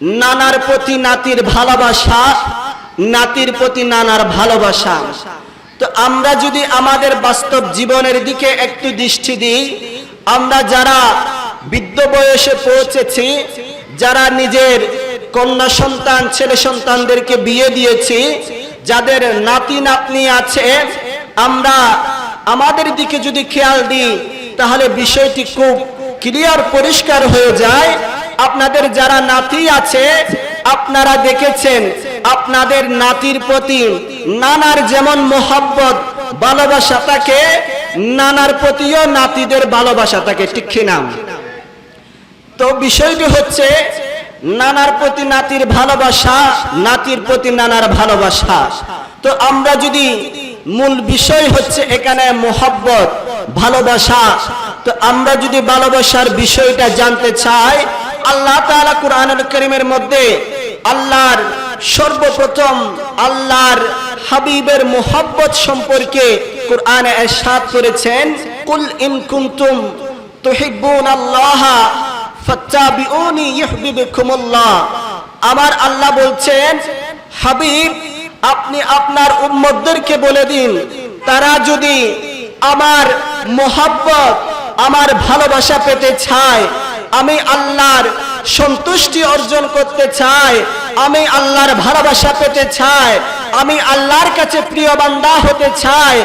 নানার প্রতি নাতির ভালোবাসা, নাতির প্রতি নানার ভালোবাসা। তো আমরা যদি আমাদের বাস্তব জীবনের দিকে একটু দৃষ্টি দিই, আমরা যারা বৃদ্ধ বয়সে পৌঁছেছি, যারা নিজের কন্যা সন্তান, ছেলে সন্তানদেরকে বিয়ে দিয়েছি, যাদের নাতি নাতনি আছে, আমরা আমাদের দিকে যদি খেয়াল দিই, তাহলে বিষয়টি খুব ক্লিয়ার পরিষ্কার হয়ে যায়। আপনাদের যারা নাতি আছে, আপনারা দেখেছেন, আপনাদের নাতির প্রতি নানার যেমন মোহাব্বত, ভালোবাসা থাকে, নানার প্রতিও নাতিদের ভালোবাসা থাকে, ঠিক কিনা তো বিষয়টি হচ্ছে, নানার প্রতি নাতির ভালোবাসা, নাতির প্রতি নানার ভালোবাসা। তো আমরা যদি মূল বিষয় হচ্ছে এখানে মোহাব্বত, ভালোবাসা, তো আমরা যদি ভালোবাসার বিষয়টা জানতে চাই আল্লাহ তাআলা কুরআনুল কারীমের মধ্যে আল্লাহর সর্বপ্রথম আল্লাহর হাবিবের মোহাব্বত সম্পর্কে কোরআনে ارشاد করেছেন কুল ইন কুনতুম তুহিব্বুন আল্লাহ ফাত্তাবিউনি ইউহিব্বুকুমুল্লাহ আমার আল্লাহ বলছেন হাবিব আপনি আপনার উম্মতদেরকে বলে দিন তারা যদি আমার মোহাব্বত আমার ভালোবাসা পেতে চায় আমি আল্লাহর সন্তুষ্টি অর্জন করতে চাই, আমি আল্লাহর ভালোবাসা পেতে চাই, আমি আল্লাহর কাছে প্রিয় বান্দা হতে চাই।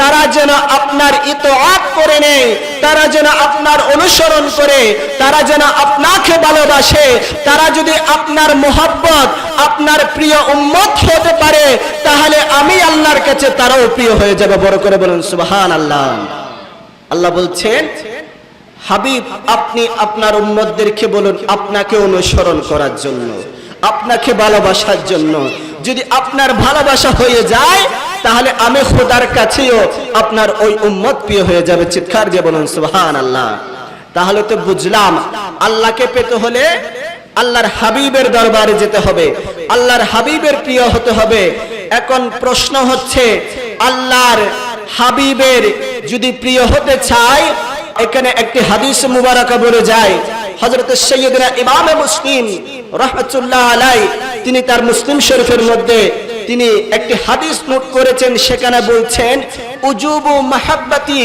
তারা যেন আপনার ইতোয়াত করে নেয়, তারা যেন আপনার অনুসরণ করে, তারা যেন আপনাকে ভালোবাসে, তারা যদি আপনার মোহাব্বত, আপনার প্রিয় উম্মত হতে পারে, তাহলে আমি আল্লাহর কাছে তারাও প্রিয় হয়ে যাবে। বড় করে বলুন সুবহান আল্লাহ আল্লাহ বলছেন হাবিব, আপনি আপনার উম্মতদেরকে বলুন আপনাকে অনুসরণ করার জন্য, আপনাকে ভালোবাসার জন্য। যদি আপনার ভালোবাসা হয়ে যায়, তাহলে আমি খোদার কাছেও আপনার ওই উম্মত প্রিয় হয়ে যাবে। চিৎকার দিয়ে বলুন সুবহান আল্লাহ তাহলে তো বুঝলাম, আল্লাহকে পেতে হলে আল্লাহর হাবিবের দরবারে যেতে হবে, আল্লাহর হাবিবের প্রিয় হতে হবে। এখন প্রশ্ন হচ্ছে, আল্লাহর হাবিবের যদি প্রিয় হতে চায় এখানে একটি হাদিস মুবারকা বলে যায়। হযরত সৈয়দনা ইমামে মুসলিম রহমতুল্লাহ আলাই তিনি তার মুসলিম শরীফের মধ্যে তিনি একটি হাদিস নোট করেছেন, সেখানে বলছেন, উজুবু মাহাব্বাতি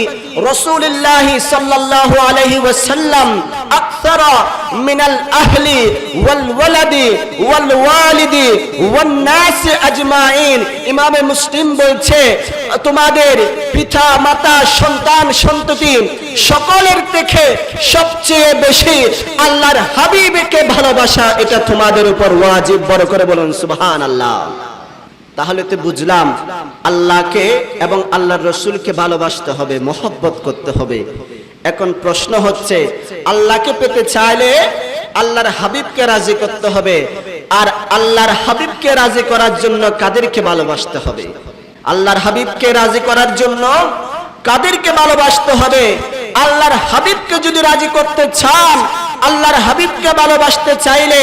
রাসূলুল্লাহ সাল্লাল্লাহু আলাইহি ওয়াসাল্লাম আকসারা মিনাল আহলি ওয়াল ওয়ালাদি ওয়াল ওয়ালিদি ওয়ান নাস আজমাইন। ইমামে মুসলিম বলছে, তোমাদের পিতা, মাতা, সন্তান, সন্ততি সকলের থেকে সবচেয়ে বেশি আল্লাহর হাবিবকে ভালোবাসা, এটা তোমাদের উপর ওয়াজিব। বড় করে বলুন, সুবহানাল্লাহ। তাহলে তো বুঝলাম আল্লাহকে এবং আল্লাহর রসুলকে ভালোবাসতে হবে, মোহব্বত করতে হবে। এখন প্রশ্ন হচ্ছে, আল্লাহকে পেতে চাইলে আল্লাহর হাবিবকে রাজি করতে হবে আর আল্লাহর হাবিবকে রাজি করার জন্য কাদেরকে ভালোবাসতে হবে? আল্লাহর হাবিবকে রাজি করার জন্য কাদেরকে ভালোবাসতে হবে? আল্লাহর হাবিবকে যদি রাজি করতে চান, আল্লাহর হাবিবকে ভালোবাসতে চাইলে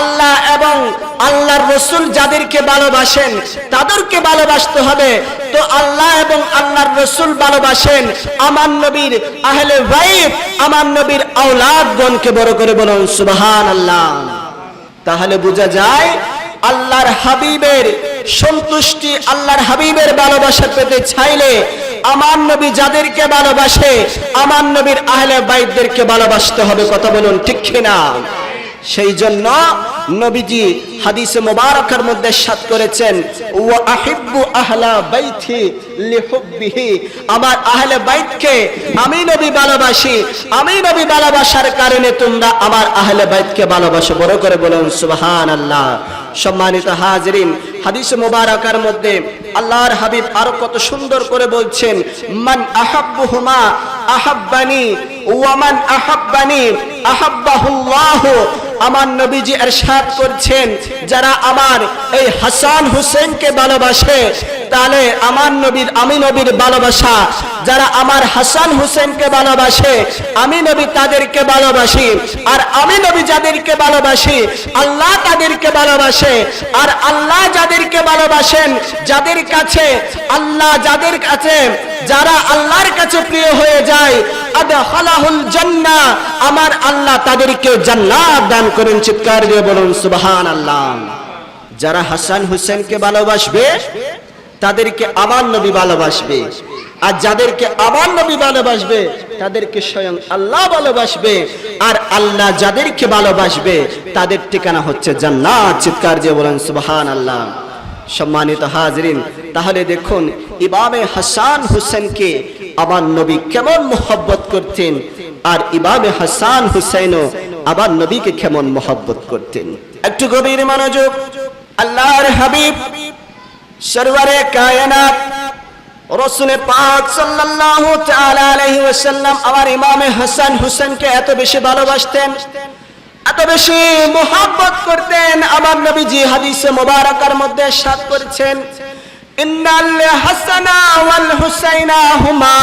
আল্লাহ এবং আল্লাহর রসুল যাদেরকে ভালোবাসেন, তাদেরকে ভালোবাসতে হবে। তো আল্লাহ এবং আল্লাহর রসুল ভালোবাসেন, আমার নবীর আহলে ভাইব আমার নবীর আওলাদগণকে বড় করে বলুন সুবহান আল্লাহ তাহলে বোঝা যায়, আল্লাহর হাবিবের সন্তুষ্টি, আল্লাহর হাবিবের ভালোবাসা পেতে চাইলে আমার নবী যাদেরকে ভালোবাসে, আমার নবীর আহলে বাইদদেরকে ভালোবাসতে হবে, কথা বলুন ঠিক কিনা? সেই জন্য নবীজি হাদিসে মোবারকের মধ্যে সাত করেছেন, ওয়া আহিব্বু আহলা বাইতি লিহুব্বিহি আমার আহলে বাইতকে আমি নবী ভালোবাসি আমি নবী ভালোবাসার কারণে তোমরা আমার আহলে বাইতকে ভালোবাসো বড় করে বলুন, সুবহানাল্লাহ। সম্মানিত হাজরিন, হাদিস মোবারকার মধ্যে আল্লাহর হাবিব আরও কত সুন্দর করে বলছেন, মান আহাব্বুহুমা আহাব্বানি ওয়ামান আহাব্বানি আহাব্বাহুল্লাহ আমার নবীজি এরশাদ করছেন যারা আমার এই হাসান হুসেনকে ভালোবাসে তাহলে আমার নবীর, আমি নবীর ভালোবাসা, যারা আমার হাসান হুসেনকে ভালোবাসে, আমি নবী তাদেরকে ভালোবাসি, আর আমি নবী যাদেরকে ভালোবাসি, আল্লাহ তাদেরকে ভালোবাসে, আর আল্লাহ যাদেরকে ভালোবাসেন, যাদের কাছে, আল্লাহ যাদের কাছে, যারা আল্লাহর কাছে প্রিয় হয়ে যায় আদহালাহুল জান্নাহ, আমার আল্লাহ তাদেরকে জান্নাত দান করেন, চিৎকার দিয়ে বলুন, সুবহানাল্লাহ। যারা হাসান হুসেনকে ভালোবাসবে তাদেরকে আমার নবী ভালোবাসবে। আর যাদেরকে আমার নবী ভালোবাসবে, তাদেরকে স্বয়ং আল্লাহ ভালোবাসবে। আর আল্লাহ যাদেরকে ভালোবাসবে, তাদের ঠিকানা হচ্ছে জান্নাত। চিৎকার দিয়ে বলেন সুবহান আল্লাহ সম্মানিত হাজরিন, তাহলে দেখুন, ইমামে হাসান হুসেনকে আমার নবী কেমন মোহব্বত করতেন, আর ইমামে হাসান হুসেনও আবার নবীকে কেমন মোহব্বত করতেন। একটু গভীর মনোযোগ, আল্লাহর হাবিব। সরওয়ারে কায়নাত রসুলের পাক সাল্লাল্লাহু তাআলা আলাইহি ওয়াসাল্লাম আমার ইমামে হাসান হুসেনকে এত বেশি ভালোবাসতেন, এত বেশি মোহাব্বত করতেন, আমার নবীজি হাদিসে মোবারকার মধ্যে সাত করেছেন, ইন্নাল হাসানা ওয়াল হুসাইনা হুমা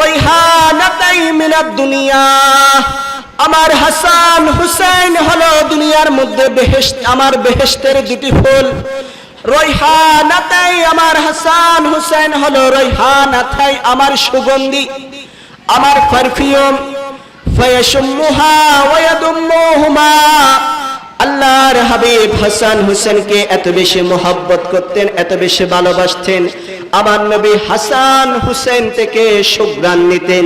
রাইহানাতাই মিনাদ দুনিয়া। আমার হাসান হুসাইন হলো দুনিয়ার মধ্যে বেহেশত, আমার বেহেশতের দুটি ফুল। রৈহানাতাই আমার হাসান হুসেন হলো রৈহানাতাই আমার সুগন্ধি আমার পারফিউম ফয়াশুম্মুহা ওয়ায়াদুম্মুহুমা। আল্লাহর হাবিব হাসান হুসেনকে এত বেশি মোহাব্বত করতেন, এত বেশি ভালোবাসতেন। আমার নবী হাসান হুসেন থেকে সুগ্রান নিতেন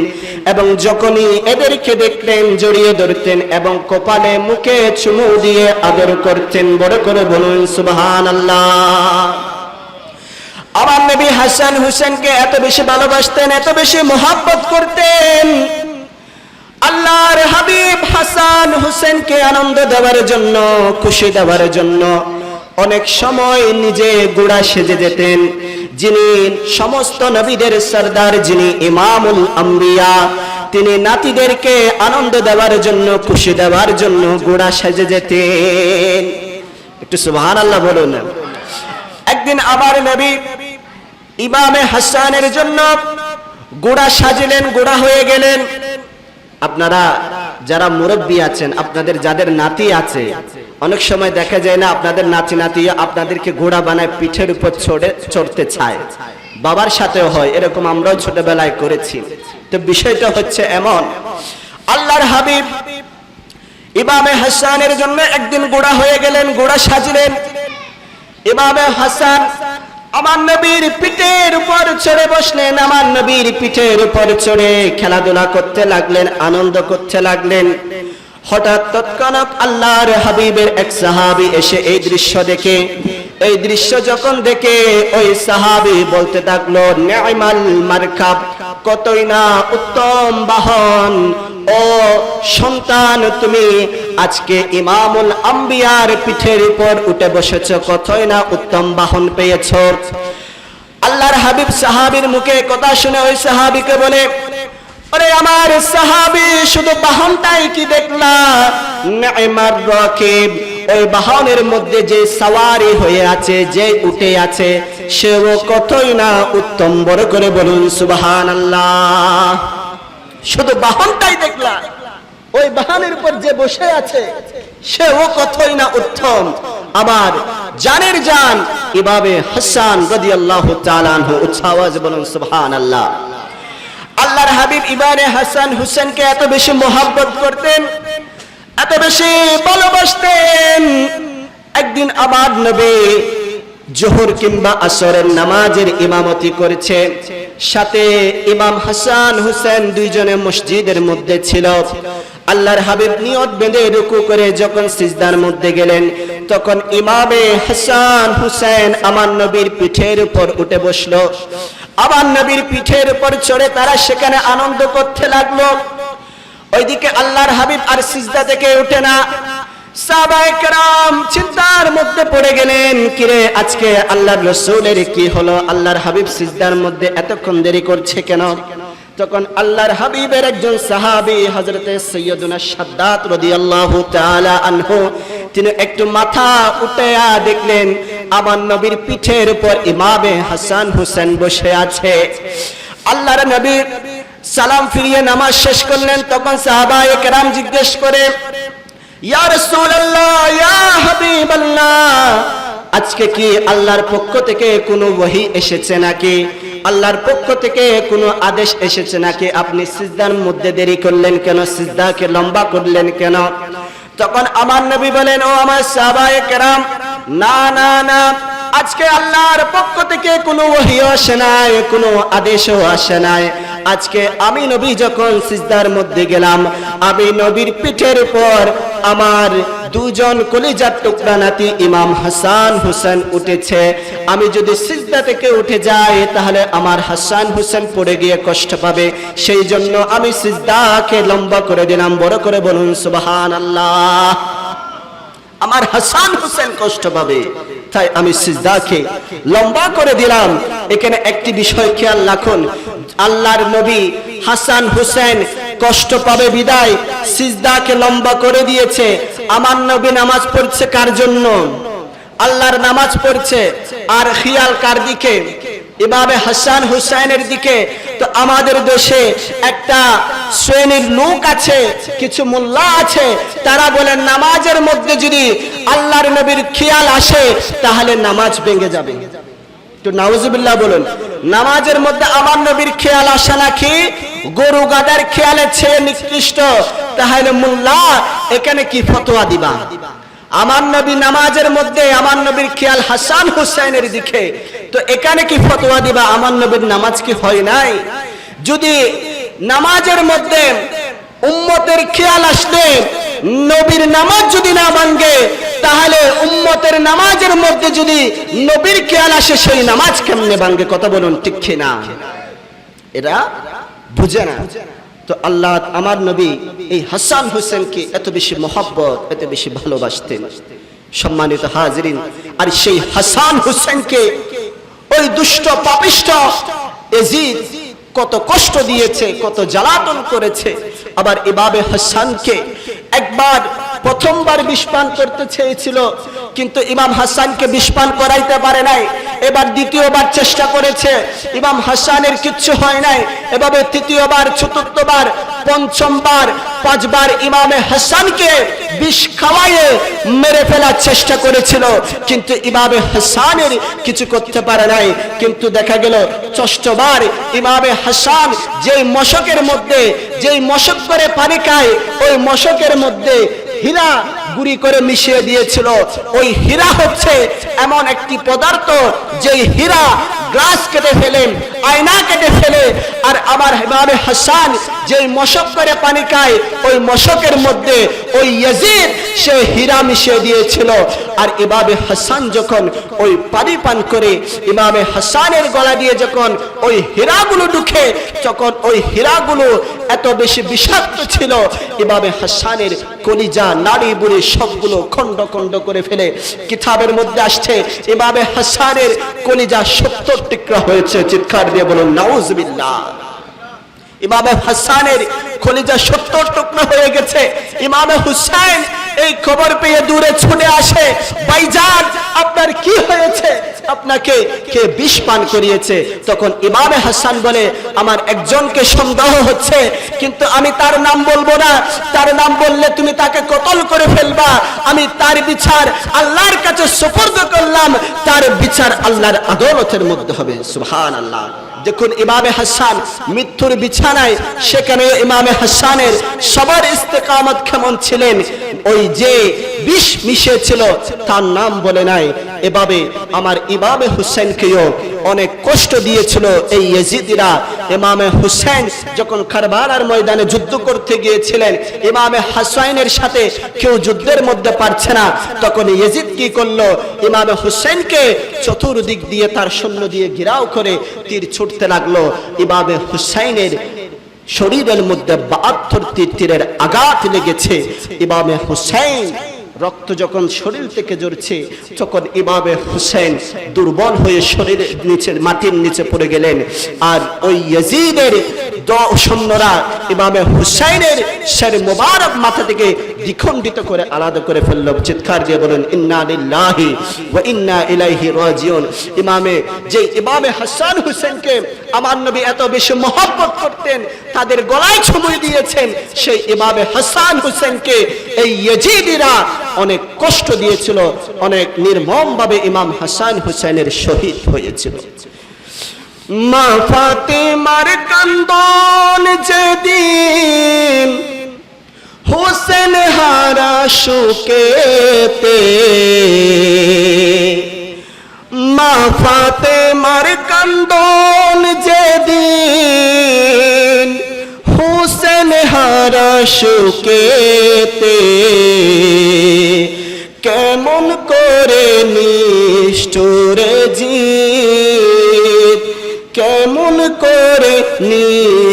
এবং যখনই এদেরকে দেখতেন জড়িয়ে ধরতেন এবং কপালে মুখে চুমু দিয়ে আদর করতেন, বড় করে বলুন সুবহান আল্লাহ আমার নবী হাসান হুসেনকে এত বেশি ভালোবাসতেন, এত বেশি মোহাব্বত করতেন। আল্লাহর হাবিব হাসান হুসেনকে আনন্দ দেওয়ার জন্য, খুশি দেওয়ার জন্য অনেক সময় নিজে গুড়া সেজে যেতেন। যিনি সমস্ত নবীদের সর্দার, যিনি ইমামুল আম্বিয়া, তিনি নাতিদেরকে আনন্দ দেওয়ার জন্য, খুশি দেওয়ার জন্য গুড়া সেজে যেতেন। একটু সুবহান আল্লাহ বলুন। একদিন আবার নবী ইমামে হাসানের জন্য গোড়া সাজিলেন, গোড়া হয়ে গেলেন। আপনারা যারা মুরব্বী আছেন, আপনাদের যাদের নাতি আছে, অনেক সময় দেখা যায় না আপনাদের নাতি নাতি আপনাদেরকে ঘোড়া বানায় পিঠের উপর চড়ে, চড়তে চায়। বাবার সাথেও হয়, এরকম আমরাও ছোটবেলায় করেছি। তো বিষয়টা হচ্ছে এমন, আল্লাহর হাবিব ইমামে হাসানের জন্য একদিন গোড়া হয়ে গেলেন, গোড়া সাজিলেন। ইমামে হাসান আমার নবীর পিঠের উপর চড়ে বসলেন, আমার নবীর পিঠের উপর চড়ে খেলাধুলা করতে লাগলেন, আনন্দ করতে লাগলেন। হঠাৎ তৎক্ষণাৎ আল্লাহর হাবিবের এক সাহাবি এসে এই দৃশ্য দেখে। এই দৃশ্য যখন দেখে, ওই সাহাবি বলতে থাকল নি'মাল মারকাব, কতই না উত্তম বাহন ও সন্তান, তুমি আজকে ইমামুল আম্বিয়ার পিঠের উপর উঠে বসেছ, কতই না উত্তম বাহন পেয়েছ। আল্লাহর হাবিব সাহাবীর মুখে কথা শুনে ওই সাহাবীকে বলে, ওরে আমার সাহাবী, শুধু বাহনটাই কি দেখলা? নি'মার রাকিব ওই বাহনের মধ্যে যে সাওয়ারি হয়ে আছে, যে উঠে আছে, সেও কতই না উত্তম বড় করে বলুন, সুবহানাল্লাহ। শুধু বাহনটাই দেখলা। ওই বাহনের উপর যে বসে আছে, সেও কতই না উত্তম। আবার জানের জান এভাবে হাসান রাদিয়াল্লাহু তাআলা আনহু উচ্ছাওয়াজ বলুন, সুবহানাল্লাহ। আল্লাহর হাবিব ইবানে হাসান হুসেনকে এত বেশি মোহাব্বত করতেন, এত বেশি ভালোবাসতেন। একদিন আবার নবী জোহর কিংবা আসরের নামাজের ইমামতি করেছে। সাথে ইমাম হাসান হুসেন দুইজনে মসজিদের মধ্যে ছিল। আল্লাহর হাবিব নিয়ত বেঁধে রুকু করে যখন সিজদার মধ্যে গেলেন, তখন ইমামে হাসান হুসেন আমার নবীর পিঠের উপর উঠে বসল। আবার নবীর পিঠের উপর চড়ে তারা সেখানে আনন্দ করতে লাগল। ওইদিকে আল্লাহর হাবিব আর সিজদা থেকে উঠে না। তিনি একটু মাথা উঠায়া দেখলেন, আমার নবীর পিঠের উপর ইমামে হাসান হুসেন বসে আছে। আল্লাহর নবী সালাম ফিরিয়ে নামাজ শেষ করলেন, তখন সাহাবা একরাম জিজ্ঞেস করে আজকে কি আল্লাহর পক্ষ থেকে কোনো বহি এসেছে নাকি? আল্লাহর পক্ষ থেকে কোনো আদেশ এসেছে নাকি? আপনি সিজদার মধ্যে দেরি করলেন কেন? সিজদাকে লম্বা করলেন কেন? তখন আমার নবী বলেন, ও আমার সাহাবায়ে কেরাম, না না না আজকে আল্লাহর পক্ষ থেকে কোনো ওহিও আসে নাই, কোনো আদেশও আসে নাই। আজকে আমি নবী যখন সিজদার মধ্যে গেলাম, আমি নবীর পিঠের উপর আমার দুজন কলিজার টুকরা নাতি ইমাম হাসান হুসেন উঠেছে। আমি যদি সিজদা থেকে উঠে যাই, তাহলে আমার হাসান হোসেন পড়ে গিয়ে কষ্ট পাবে। সেই জন্য আমি সিজদাকে লম্বা করে দিলাম, বড় করে বলুন সুবহান আল্লাহ আমার হাসান হোসেন কষ্ট পাবে। তাই আমি সিজদাকে লম্বা করে দিলাম। এখানে একটি বিষয় খেয়াল রাখুন। আল্লাহর নবী হাসান হুসেন কষ্ট পাবে বিদায়, সিজদাকে লম্বা করে দিয়েছে। আমার নবী নামাজ পড়ছে কার জন্য? আল্লাহর নামাজ পড়ছে। আর খেয়াল কার দিকে? এভাবে হাসান হুসাইনের দিকে, তো আমাদের দেশে একটা শ্রেণির লোক আছে, কিছু মোল্লা আছে, তারা বলেন নামাজের মধ্যে যদি আল্লাহর নবীর খেয়াল আসে, তাহলে নামাজ ভেঙে যাবে। তো নাউজুবিল্লাহ বলুন, নামাজের মধ্যে আমার নবীর খেয়াল আসে নাকি? গরু গাদার খেয়ালের চেয়ে নিকৃষ্ট, তাহলে মোল্লা, এখানে কি ফতোয়া দিবা? আমার নবী নামাজের মধ্যে আমার নবীর খেয়াল হাসান হুসাইনের দিকে তো এখানে কি ফতোয়া দিবা? আমার নবীর নামাজ কি হয় নাই? যদি নামাজের মধ্যে উম্মতের খেয়াল আসলে, নবীর নামাজ যদি না ভাঙ্গে তাহলে উম্মতের নামাজের মধ্যে যদি নবীর খেয়াল আসে, সেই নামাজ কেমনে ভাঙ্গে কথা বলুন, ঠিক না এরা বুঝে না। তো আল্লাহ আমার নবী এই হাসান হোসেনকে এত বেশি মহব্বত, এত বেশি ভালোবাসতেন। সম্মানিত হাজরিন, আর সেই হাসান হোসেনকে ওই দুষ্ট পাপিষ্ট এজিদ কত কষ্ট দিয়েছে কত জ্বালাতন করেছে। আবার এভাবে হাসানকে একবার প্রথমবার বিষপান করতে চেয়েছিল, কিন্তু ইমাম হাসানকে বিষপান করাইতে পারে নাই। এবার দ্বিতীয়বার চেষ্টা করেছে, ইমাম হাসানের কিচ্ছু হয় নাই। এভাবে তৃতীয়বার, চতুর্থবার, পঞ্চমবার, পাঁচবার ইমামে হাসানকে বিষ খাওয়াইয়ে মেরে ফেলার চেষ্টা করেছিল, কিন্তু ইমামে হাসানের কিছু করতে পারে নাই। কিন্তু দেখা গেল, ষষ্ঠবার ইমামে হাসান যেই মশকের মধ্যে, যেই মশক করে পানি খায়, ওই মশকের মধ্যে হীরা গুড়ি করে মিশিয়ে দিয়েছিল। ওই হীরা হচ্ছে এমন একটি পদার্থ যেই হীরা গ্লাস কেটে ফেলে, আয়না কেটে ফেলে, আর আমার ইমামে হাসান যেই মশক করে পানি খায়, ওই মশকের মধ্যে ওই ইয়াজিদ সে হীরা মিশিয়ে দিয়েছিল। আর ইমামে হাসান যখন ওই পানি পান করে, ইমামে হাসানের গলা দিয়ে যখন ওই হীরাগুলো ঢুকে, তখন ওই হীরাগুলো এত বেশি বিষাক্ত ছিল। ইমামে হাসানের কলিজা, নাড়ি বুড়ি সবগুলো খণ্ড খণ্ড করে ফেলে কিতাবের মধ্যে আসছে। ইমামে হাসানের কলিজা সত্তর টুকরা হয়েছে। চিৎকার দিয়ে বলুন নাউজবিল্লাহ ইমামে হাসানের খলিজা সত্তর টুকরো হয়ে গেছে। ইমামে হুসাইন এই খবর পেয়ে দূরে ছুটে আসে, ভাইজান, আপনার কি হয়েছে? আপনাকে কে বিষ পান করিয়েছে, তখন ইমামে হাসান বলে, আমার একজনকে সন্দেহ হচ্ছে, কিন্তু আমি তার নাম বলব না। তার নাম বললে তুমি তাকে কতল করে ফেলবা। আমি তার বিচার আল্লাহর কাছে সুপর্দ করলাম। তার বিচার আল্লাহর আদালতের মধ্যে হবে। সুবহান আল্লাহ দেখুন, ইমামে হাসান মৃত্যুর বিছানায় সেখানে ইমামে হাসানের সবার ইস্তেকামত কেমন ছিলেন? ওই যে বিষ মিশিয়েছিল, তার নাম বলে নাই। এভাবে আমার ইমামে হুসেনকেও অনেক কষ্ট দিয়েছিল এই ইয়েজিদিরা। ইমামে হুসেন যখন কারবালার ময়দানে যুদ্ধ করতে গিয়েছিলেন, ইমামে হাসাইনের সাথে কেউ যুদ্ধের মধ্যে পারছে না। তখন ইয়েজিদ কি করল? ইমামে হুসেনকে চতুর্দিক দিয়ে তার সৈন্য দিয়ে ঘিরাও করে তীর ছুটতে লাগল। ইমামে হুসাইনের শরীরের মধ্যে বাহাত্তর তীর তীরের আঘাত লেগেছে। ইমামে হুসাইন রক্ত যখন শরীর থেকে জড়ছে তখন ইমামে হুসেন দুর্বল হয়ে শরীরের নিচে মাটির নিচে পড়ে গেলেন। আর ওই ইয়াজিদের সৈন্যরা ইমামে হুসাইনের শের মোবারক মাথা থেকে দ্বিখণ্ডিত করে আলাদা করে ফেলল। চিৎকার দিয়ে বলেন ইন্না লিল্লাহি ওয়া ইন্না ইলাইহি রাজিউন। ইমামে, যে ইমামে হাসান হুসেনকে আমার নবী এত বেশি মহব্বত করতেন, তাদের গলায় চুমুই দিয়েছেন, সেই ইমামে হাসান হুসেনকে এই ইয়েজিদিরা অনেক কষ্ট দিয়েছিল, অনেক নির্মম ভাবে ইমাম হাসান হুসেনের শহীদ হয়েছিল। মা ফাতেমার কান্দন যেদিন হোসেন হারা শোকেতে, মা ফাতেমার কান্দন যেদিন হোসেন হারা শোকেতে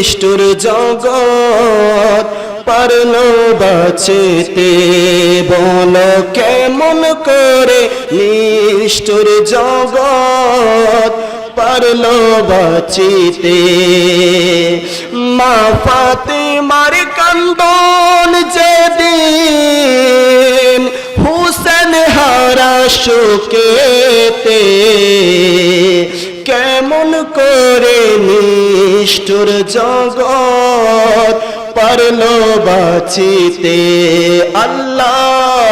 নিষ্ঠুর জগৎ, পারল বাঁচতে। বল কেমন করে নিষ্ঠুর জগৎ, পারল বাঁচিতে। মা ফাতে মার কান্দন যেদিন হুসেন হারা শোকেতে নিষ্ঠুর জগৎ পারল বাঁচিতে। আল্লাহ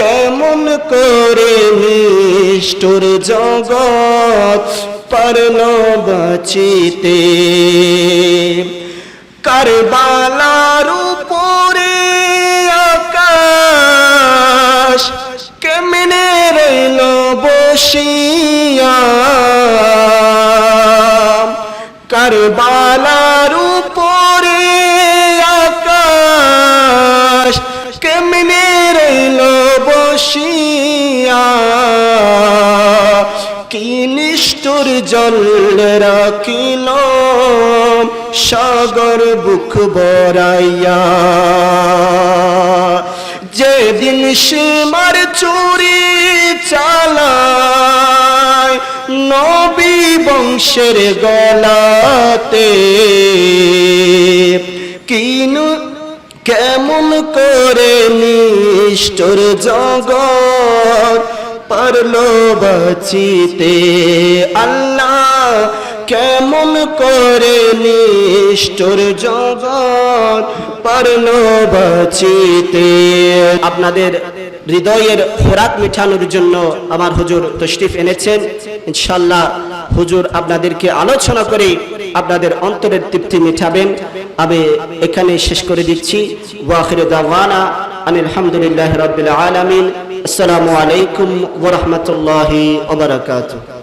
কেমন করে নিষ্ঠুর জগৎ পারল বাঁচিতে। কারবালার উপরে আকাশ কেমনে রইল বসিয়া? কারবালার উপরে আকাশ, কেমনে রইল বসিয়া? কি নিষ্ঠুর জল রাখিল সাগর বুক বরাইয়া? যেদিন সীমার চুরি চালায় বংশের গলাতে। কিনু কেমন করে নিষ্ঠুর জগৎ পারল বাঁচিতে। আল্লাহ কেমন করে নিষ্ঠুর জগৎ পারল বাঁচিতে। আপনাদের হৃদয়ের খোরাক মিঠানোর জন্য আমার হুজুর তশরিফ এনেছেন। ইনশাল্লাহ হুজুর আপনাদেরকে আলোচনা করে আপনাদের অন্তরের তৃপ্তি মিঠাবেন আমি এখানে শেষ করে দিচ্ছি। ওয়াখির দাওয়ানা আলহামদুলিল্লাহ রবিল আলমিন। আসসালামু আলাইকুম ওরহমতুল্লাহ বারাকাতুহু।